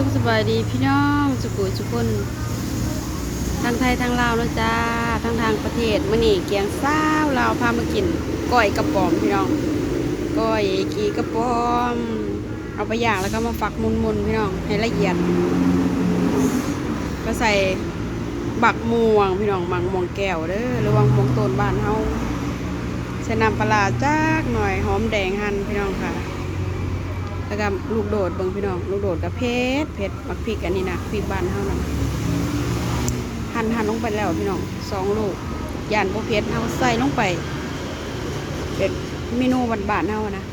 สุขสบายดีพี่น้องสุขุสุกคนทางไทยทางลาวนะจ้าทางทางประเทศมื่อนี่เกียงซ้าวลาวพามากินก้อยกระป๋อมพี่น้องก้อยกีกระป๋อม เอาไปย่างแล้วก็มาฝักมุนๆพี่น้องให้ละเอียด ก็ใส่บักม่วงพี่น้องบักม่วงแก้วเด้อหรือว่าม่วงต้นบ้านเฮาใส่น้ำปลาร้ากหน่อยหอมแดงหั่นพี่น้องค่ะ แล้วก็ลูกโดดเบิ่งพี่น้อง ลูกโดดกับเพชรเพชรมักพริกอันนี้นะพริกบ้านเฮานั่นหั่นหั่นลงไปแล้วพี่น้องสองลูกย่านบ่เพชรเฮาใส่ลงไป เป็นเมนูบ้านๆเฮานะ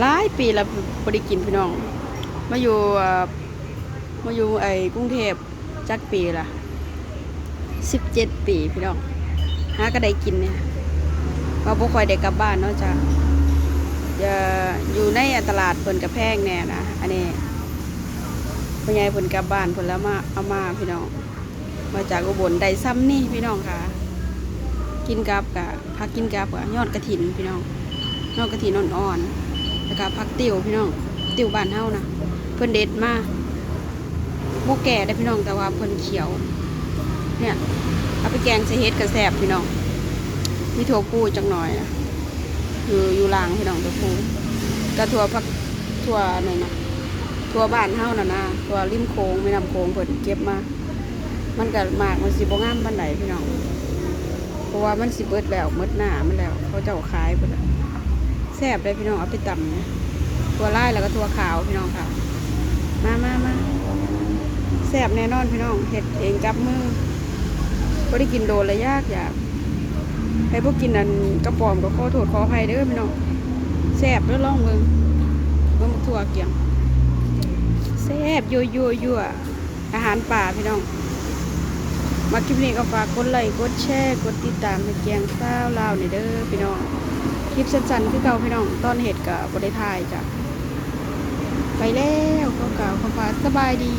หลายปีแล้วบ่ได้กินพี่น้อง มาอยู่มาอยู่ไอ้กรุงเทพจักปีละ17ปีพี่น้องหาก็ได้กินเนี่ยว่าบ่ค่อยได้กลับบ้านเนาะจ้ะ จะอยู่ในตลาดเพิ่นกระแพงแน่นะอันนี้พ่อใหญ่เพิ่นกลับบ้านเพิ่นแล้วมาเอามาพี่น้อง มาจากอุบลได้ซ้ำนี่พี่น้องค่ะ กินกับกะผักกินกับกะยอดกระถินพี่น้องยอดกระถินอ่อนๆแล้วก็ผักติ๋วพี่น้องติ๋วบ้านเฮานะเพิ่นเด็ดมาบ่แก่ได้พี่น้องแต่ว่าเพิ่นเขียว เนี่ยเอาไปแกงใส่เฮ็ดกระแซบพี่น้องมีถั่วปูจังหน่อยนะอยู่อยู่ลางพี่น้องตัวฟู กระทัวพักทัวหนนะทัวบ้านเฮาน่ะนะทัวริมโค้งไม่นำโค้งเพิ่นเก็บมา มันก็มากมันสิบ่งามปานใดพี่น้องเพราะว่ามันสิเบิดแล้วหมดหน้ามันแล้ว เขาเจ้าขายเบิดแล้วแซ่บเลยพี่น้องเอาไปตำนะทัวลายแล้วก็ทัวขาวพี่น้องค่ะ มามามาแซ่บแน่นอนพี่น้องเฮ็ดเองกับมือบ่ได้กินโดนเลยยากอยากให้พวกกินอันกระป๋อมก็ขอโทษขออภัยเด้อพี่น้อง แซ่บด้อลองเบิ่งเบิ่งทั่วเกี่ยงแซ่บยั่วยั่วยั่วอาหารป่าพี่น้อง มาคลิปนี้ก็ฝากกดไลค์กดแชร์กดติดตามให้เกียงซ้าวลาวนี่เด้อพี่น้องคลิปสั้นๆคือเก่าพี่น้องตอนเห็ดกับบได้ถ่ายจ้ะไปแล้วก็กล่าวคำว่าสบายดี